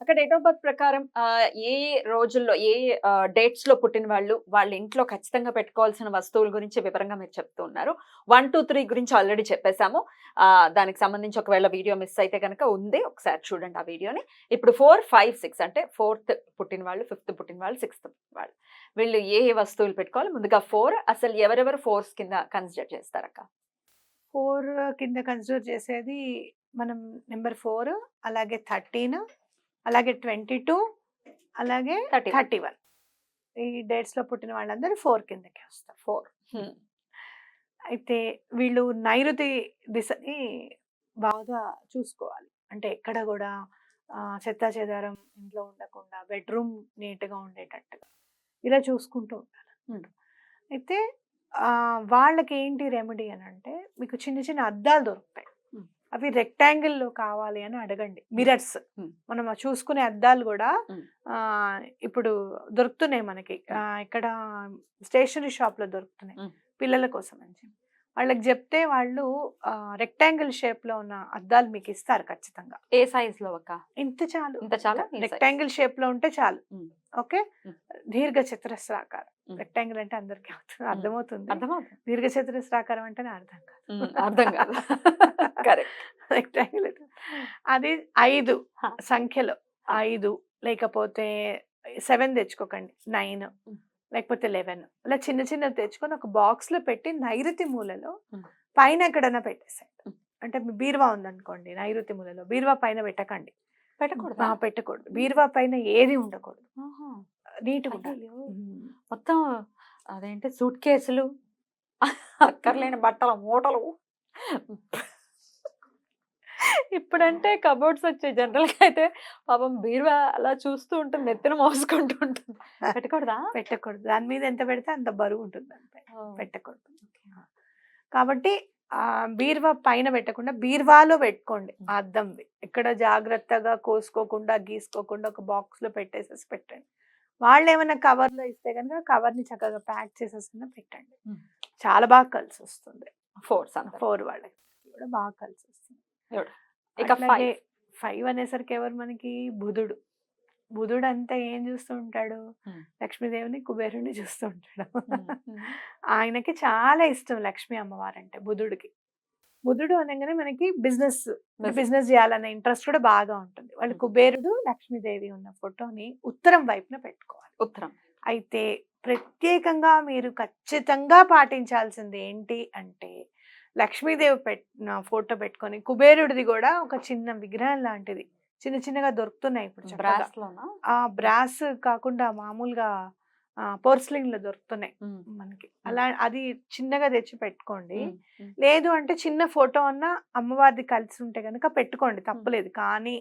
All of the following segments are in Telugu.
అక్కడ డేట్ ఆఫ్ బర్త్ ప్రకారం ఏ రోజుల్లో ఏ డేట్స్లో పుట్టిన వాళ్ళు వాళ్ళ ఇంట్లో ఖచ్చితంగా పెట్టుకోవాల్సిన వస్తువుల గురించి వివరంగా మీరు చెప్తూ ఉన్నారు. వన్ టూ త్రీ గురించి ఆల్రెడీ చెప్పేశాము. దానికి సంబంధించి ఒకవేళ వీడియో మిస్ అయితే కనుక ఉంది. ఒకసారి చూడండి ఆ వీడియోని ఇప్పుడు ఫోర్ ఫైవ్ సిక్స్ అంటే ఫోర్త్ పుట్టిన వాళ్ళు ఫిఫ్త్ పుట్టిన వాళ్ళు సిక్స్త్ పుట్టిన వాళ్ళు. వీళ్ళు ఏ ఏ వస్తువులు పెట్టుకోవాలి? ముందుగా ఫోర్ అసలు ఎవరెవరు ఫోర్స్ కింద కన్సిడర్ చేస్తారక్క? ఫోర్ కింద కన్సిడర్ చేసేది మనం నెంబర్ ఫోర్ అలాగే థర్టీన్ అలాగే ట్వంటీ టూ అలాగే థర్టీ వన్. ఈ డేట్స్లో పుట్టిన వాళ్ళందరూ ఫోర్ కిందకి వస్తారు ఫోర్. అయితే వీళ్ళు నైరుతి దిశని బాగా చూసుకోవాలి. అంటే ఎక్కడ కూడా చెత్తా చెదారం ఇంట్లో ఉండకుండా బెడ్రూమ్ నీట్గా ఉండేటట్టుగా ఇలా చూసుకుంటూ ఉండాలి. అయితే వాళ్ళకి ఏంటి రెమెడీ అని అంటే మీకు చిన్న చిన్న అద్దాలు దొరుకుతాయి. అవి rectangle లో కావాలి అని అడగండి మిరర్స్. మనం చూసుకునే అద్దాలు కూడా. ఆ, ఇప్పుడు దొరుకుతున్నాయి మనకి ఇక్కడ స్టేషనరీ షాప్లో దొరుకుతున్నాయి. పిల్లల కోసం అని చెప్పి వాళ్ళకి చెప్తే వాళ్ళు రెక్టాంగిల్ షేప్లో ఉన్న అద్దాలు మీకు ఇస్తారు ఖచ్చితంగా. ఏ సైజ్లో అక్క? ఇంత చాలు. ఇంత చాలా. రెక్టాంగిల్ షేప్లో ఉంటే చాలు. ఓకే. దీర్ఘ చతురస్రాకారం. రెక్టాంగిల్ అంటే అందరికి అర్థమవుతుంది. అర్థమవుతుంది. దీర్ఘ చతురస్రాకారం అంటేనే అర్థం కాదు. అర్థం కాదు. రెక్టాంగిల్ అది ఐదు. సంఖ్యలో. ఐదు లేకపోతే సెవెన్ తెచ్చుకోకండి. నైన్. లేకపోతే లెవెన్. అలా చిన్న చిన్నవి తెచ్చుకొని ఒక బాక్స్లో పెట్టి నైరుతి మూలలో. పైన ఎక్కడైనా పెట్టేసేయండి Hmm. అంటే బీరువా ఉందనుకోండి నైరుతి మూలలో బీరువా పైన పెట్టకండి. పెట్టకూడదు? పెట్టకూడదు. బీరువా పైన ఏది ఉండకూడదు. ఉమ్. మొత్తం అదేంటి సూట్ కేసులు అక్కర్లేని బట్టల మూటలు. ఇప్పుడంటే కబోర్డ్స్ వచ్చాయి జనరల్గా అయితే. పాపం బీరువా అలా చూస్తూ ఉంటుంది నెత్తిన మోసుకుంటూ ఉంటుంది. పెట్టకూడదా? పెట్టకూడదు. దాని మీద ఎంత పెడితే అంత బరువు ఉంటుంది ఓ, పెట్టకూడదు. కాబట్టి ఆ బీరువా పైన పెట్టకుండా బీరువాలో పెట్టుకోండి అద్దంవి. ఇక్కడ జాగ్రత్తగా కోసుకోకుండా గీసుకోకుండా ఒక బాక్స్లో పెట్టేసేసి పెట్టండి. వాళ్ళు ఏమైనా కవర్లో ఇస్తే కనుక కవర్ని చక్కగా ప్యాక్ చేసేసి పెట్టండి. చాలా బాగా కలిసి వస్తుంది ఫోర్స్ అంత. ఫోర్ వాళ్ళకి కూడా బాగా కలిసి వస్తుంది ఇక ఫైవ్ అనేసరికి ఎవరు మనకి? బుధుడు. బుధుడు అంతా ఏం చూస్తూ ఉంటాడు. లక్ష్మీదేవిని కుబేరుని చూస్తూ ఉంటాడు. ఆయనకి చాలా ఇష్టం లక్ష్మీ అమ్మవారు అంటే బుధుడికి. బుధుడు అనగానే మనకి బిజినెస్ బిజినెస్. చేయాలనే ఇంట్రెస్ట్ కూడా బాగా ఉంటుంది. వాళ్ళు. కుబేరుడు లక్ష్మీదేవి ఉన్న ఫోటోని ఉత్తరం వైపున పెట్టుకోవాలి. ఉత్తరం. అయితే ప్రత్యేకంగా మీరు ఖచ్చితంగా పాటించాల్సింది ఏంటి అంటే లక్ష్మీదేవి పెట్టిన ఫోటో పెట్టుకొని కుబేరుడిది కూడా ఒక చిన్న విగ్రహం లాంటిది. చిన్న చిన్నగా దొరుకుతున్నాయి ఇప్పుడు చక్కగా. బ్రాస్ లోనా ఆ బ్రాస్ కాకుండా మామూలుగా పోర్స్లింగ్లో దొరుకుతున్నాయి మనకి. అలా అది చిన్నగా తెచ్చి పెట్టుకోండి. లేదు అంటే చిన్న ఫోటో అన్న అమ్మవారిది కలిసి ఉంటే కనుక పెట్టుకోండి తప్పలేదు. కానీ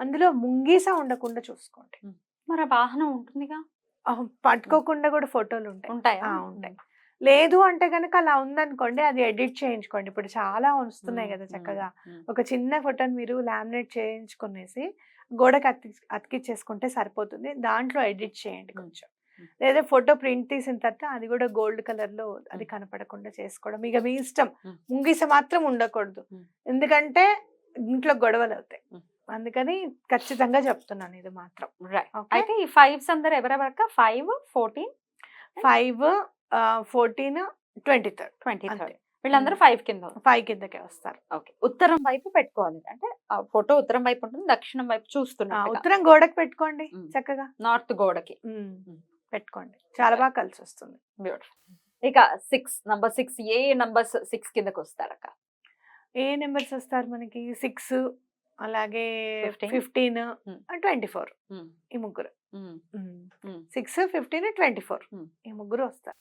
అందులో ముంగీస ఉండకుండా చూసుకోండి. మరి వాహనం ఉంటుందిగా? పట్టుకోకుండా కూడా ఫోటోలు ఉంటాయి. ఉంటాయా? ఆ, ఉంటాయి. లేదు అంటే కనుక అలా ఉందనుకోండి అది ఎడిట్ చేయించుకోండి. ఇప్పుడు చాలా వస్తున్నాయి కదా చక్కగా. ఒక చిన్న ఫోటోని మీరు లామినేట్ చేయించుకునేసి గోడకి అతికి అతికిచ్చేసుకుంటే సరిపోతుంది. దాంట్లో ఎడిట్ చేయండి. కొంచెం. లేదా ఫోటో ప్రింట్ తీసిన తర్వాత అది కూడా గోల్డ్ కలర్లో అది. కనపడకుండా చేసుకోవడం. ఇక మీ ఇష్టం. ముంగిస మాత్రం ఉండకూడదు. ఎందుకంటే ఇంట్లో గొడవలు అవుతాయి. అందుకని ఖచ్చితంగా చెప్తున్నాను ఇది మాత్రం? అయితే ఈ ఫైవ్స్ అందరు ఎవరెవరక five fourteen? Five fourteen twenty third twenty. Third వీళ్ళందరూ ఫైవ్ కింద ఫైవ్ కిందకే వస్తారు. ఓకే. ఉత్తరం వైపు పెట్టుకోవాలి. అంటే ఆ ఫోటో ఉత్తరం వైపు ఉంటుంది దక్షిణం వైపు ఆ, చూస్తున్నారు ఉత్తరం గోడకు పెట్టుకోండి. చక్కగా. నార్త్ గోడకి. పెట్టుకోండి. చాలా బాగా కలిసి వస్తుంది బ్యూటిఫుల్. ఇక సిక్స్ నంబర్ సిక్స్ ఏ నంబర్స్ సిక్స్ కిందకి వస్తారక్క? ఏ నెంబర్స్ వస్తారు మనకి? సిక్స్ అలాగే 15. ఫిఫ్టీన్. ట్వంటీ ఫోర్ ఈ ముగ్గురు. Six fifteen twenty four. ఈ ముగ్గురు వస్తారు.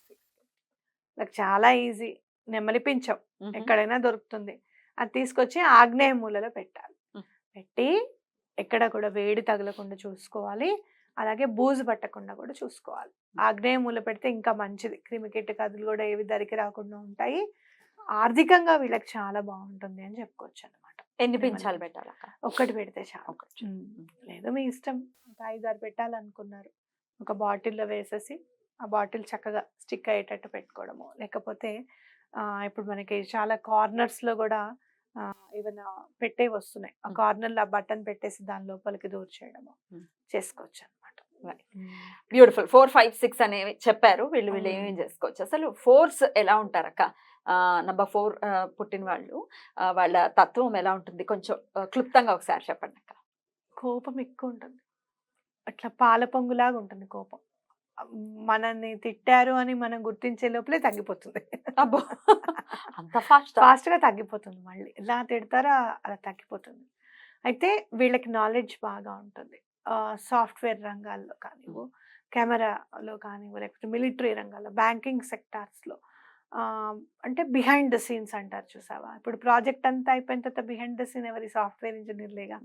నాకు చాలా ఈజీ. నెమలి పించం ఉమ్, ఎక్కడైనా దొరుకుతుంది. అది తీసుకొచ్చి ఆగ్నేయ మూలలో పెట్టాలి. పెట్టి ఎక్కడ కూడా వేడి తగలకుండా చూసుకోవాలి. అలాగే బూజు పట్టకుండా కూడా చూసుకోవాలి. ఆగ్నేయ మూల పెడితే ఇంకా మంచిది. క్రిమికీటకాదులు కూడా ఏవి దరికి రాకుండా ఉంటాయి. ఆర్థికంగా వీళ్ళకి చాలా బాగుంటుంది అని చెప్పుకోవచ్చు అనమాట ఎన్ని పింఛాలు పెట్టాలక్క. ఒక్కటి పెడితే చాలు. లేదు మీ ఇష్టం. ఒక ఐదారు పెట్టాలనుకున్నారు. ఒక బాటిల్లో వేసేసి ఆ బాటిల్ చక్కగా స్టిక్ అయ్యేటట్టు పెట్టుకోవడము. లేకపోతే ఇప్పుడు మనకి చాలా కార్నర్స్లో కూడా ఏమైనా పెట్టే వస్తున్నాయి. ఆ Hmm. కార్నర్లో ఆ బటన్ పెట్టేసి దాని లోపలికి దూర్ చేయడము. చేసుకోవచ్చు అనమాట. బ్యూటిఫుల్. ఫోర్ ఫైవ్ సిక్స్ అనేవి చెప్పారు. వీళ్ళు వీళ్ళు అవును. ఏమేం చేసుకోవచ్చు? అసలు ఫోర్స్ ఎలా ఉంటారక్క? నంబర్ ఫోర్ పుట్టిన వాళ్ళు వాళ్ళ తత్వం ఎలా ఉంటుంది? కొంచెం క్లుప్తంగా ఒకసారి చెప్పండి అక్క. కోపం ఎక్కువ ఉంటుంది. అట్లా పాల పొంగులాగా ఉంటుంది కోపం. మనల్ని తిట్టారు అని మనం గుర్తించే లోపలే తగ్గిపోతుంది. అబ్బో! అంత ఫాస్ట్? ఫాస్ట్గా తగ్గిపోతుంది మళ్ళీ. ఎలా తిడతారో అలా తగ్గిపోతుంది. అయితే వీళ్ళకి నాలెడ్జ్ బాగా ఉంటుంది. సాఫ్ట్వేర్ రంగాల్లో కానివ్వు కెమెరాలో కానివ్వు లేకపోతే మిలిటరీ రంగాల్లో బ్యాంకింగ్ సెక్టార్స్లో అంటే బిహైండ్ ద సీన్స్ అంటారు చూసావా? ఇప్పుడు ప్రాజెక్ట్ అంతా అయిపోయిన తర్వాత బిహైండ్ ద సీన్ ఎవరి సాఫ్ట్వేర్ ఇంజనీర్లేగా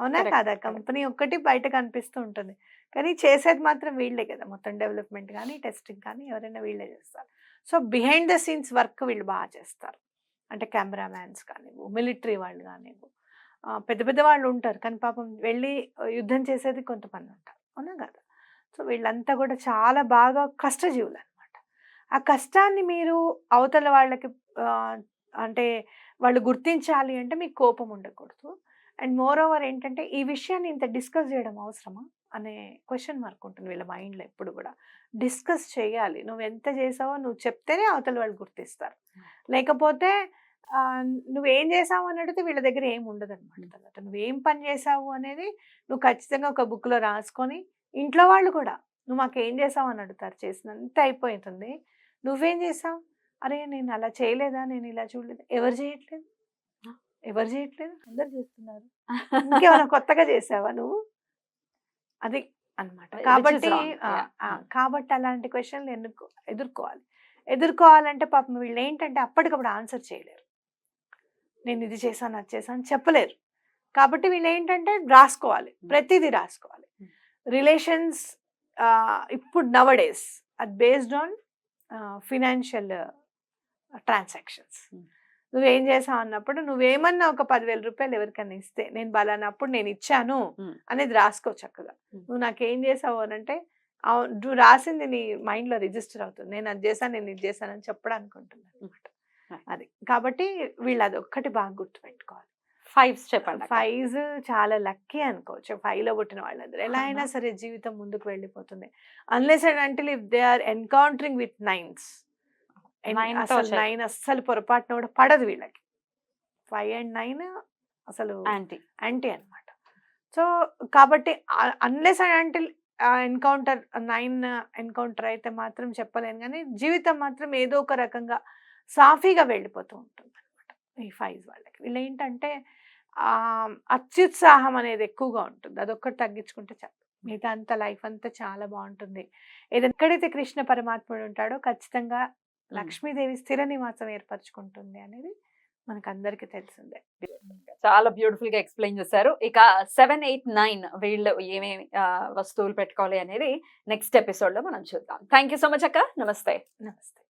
అవునా కాదా. కంపెనీ ఒక్కటి బయట కనిపిస్తూ ఉంటుంది. కానీ చేసేది మాత్రం వీళ్ళే కదా మొత్తం డెవలప్మెంట్ కానీ టెస్టింగ్ కానీ ఎవరైనా వీళ్ళే చేస్తారు. So behind the scenes work వీళ్ళు బాగా చేస్తారు. అంటే కెమెరామ్యాన్స్ కానివ్వు మిలిటరీ వాళ్ళు కానివ్వు. పెద్ద పెద్ద వాళ్ళు ఉంటారు. కానీ పాపం వెళ్ళి యుద్ధం చేసేది కొంతమంది ఉంటారు. అవునా కదా? సో వీళ్ళంతా కూడా చాలా బాగా కష్టజీవులు ఆ కష్టాన్ని మీరు అవతల వాళ్ళకి అంటే వాళ్ళు గుర్తించాలి అంటే మీకు కోపం ఉండకూడదు. అండ్ మోర్ ఓవర్ ఏంటంటే ఈ విషయాన్ని ఇంత డిస్కస్ చేయడం అవసరమా? అనే క్వశ్చన్ మార్క్ ఉంటుంది వీళ్ళ మైండ్లో ఎప్పుడు కూడా. డిస్కస్ చేయాలి. నువ్వు ఎంత చేసావో నువ్వు చెప్తేనే అవతల వాళ్ళు గుర్తిస్తారు. లేకపోతే నువ్వేం చేసావు అని అడిగితే వీళ్ళ దగ్గర ఏం ఉండదు అనమాట తర్వాత. నువ్వేం పని చేసావు అనేది నువ్వు ఖచ్చితంగా ఒక బుక్లో రాసుకొని ఇంట్లో వాళ్ళు కూడా నువ్వు మాకు ఏం చేసావు అని అడుగుతారు. చేసినంత అయిపోతుంది. నువ్వేం చేసావు? అరే నేను అలా చేయలేదా? నేను ఇలా చూడలేదు? ఎవరు చేయట్లేదు? ఎవరు చేయట్లేదు? అందరు చేస్తున్నారు. ఇంకేమైనా కొత్తగా చేసావా నువ్వు? అది is కాబట్టి. కాబట్టి అలాంటి క్వశ్చన్లు ఎన్నుకో ఎదుర్కోవాలి. ఎదుర్కోవాలంటే పాపం వీళ్ళు ఏంటంటే అప్పటికప్పుడు ఆన్సర్ చేయలేరు. నేను ఇది చేశాను అది చేశాను చెప్పలేరు. కాబట్టి వీళ్ళు ఏంటంటే రాసుకోవాలి. ప్రతిదీ రాసుకోవాలి. రిలేషన్స్ ఇప్పుడు నవడేస్ అది బేస్డ్ ఆన్ ఫినాన్షియల్ ట్రాన్సాక్షన్స్. నువ్వేం చేసావు అన్నప్పుడు నువ్వేమన్నా ఒక పదివేల రూపాయలు ఎవరికైనా ఇస్తే నేను బలానప్పుడు నేను ఇచ్చాను. అనేది రాసుకో చక్కగా. నువ్వు నాకేం చేసావు అని అంటే "అవును, నువ్వు రాసింది నీ మైండ్లో రిజిస్టర్ అవుతుంది నేను అది చేశాను నేను ఇది చేశాను అని చెప్పడానికి ఉంటుంది అనమాట. అది కాబట్టి వీళ్ళు అది ఒక్కటి బాగా గుర్తుపెట్టుకోవాలి ఫైవ్ చెప్పండి అక్క. ఫైవ్ చాలా లక్కీ అనుకోవచ్చు. ఫైవ్లో పుట్టిన వాళ్ళందరూ. ఎలా అయినా? సరే జీవితం ముందుకు వెళ్ళిపోతుంది. Unless and until if they are encountering with nines అసలు నైన్ అస్సలు పొరపాటున కూడా పడదు వీళ్ళకి. ఫైవ్ అండ్ నైన్ అసలు యాంటీ యాంటీ అన్నమాట. సో కాబట్టి unless and until encounter nine encounter అయితే మాత్రం చెప్పలేను కానీ జీవితం మాత్రం ఏదో ఒక రకంగా సాఫీగా వెళ్ళిపోతూ ఉంటుంది అనమాట ఈ ఫైవ్ వాళ్ళకి. వీళ్ళు ఏంటంటే అత్యుత్సాహం అనేది ఎక్కువగా ఉంటుంది. అదొక్కటి తగ్గించుకుంటే చాలు. మిగతా అంత లైఫ్ అంతా చాలా బాగుంటుంది. ఏదైనా ఎక్కడైతే కృష్ణ పరమాత్ముడు ఉంటాడో ఖచ్చితంగా లక్ష్మీదేవి స్థిర నివాసం ఏర్పరచుకుంటుంది అనేది మనకు అందరికీ తెలిసిందే. చాలా బ్యూటిఫుల్గా ఎక్స్ప్లెయిన్ చేశారు. ఇక సెవెన్ ఎయిట్ నైన్ వీళ్ళు ఏమేమి వస్తువులు పెట్టుకోవాలి అనేది నెక్స్ట్ ఎపిసోడ్లో మనం చూద్దాం. థ్యాంక్ యూ సో మచ్ అక్క. నమస్తే. నమస్తే.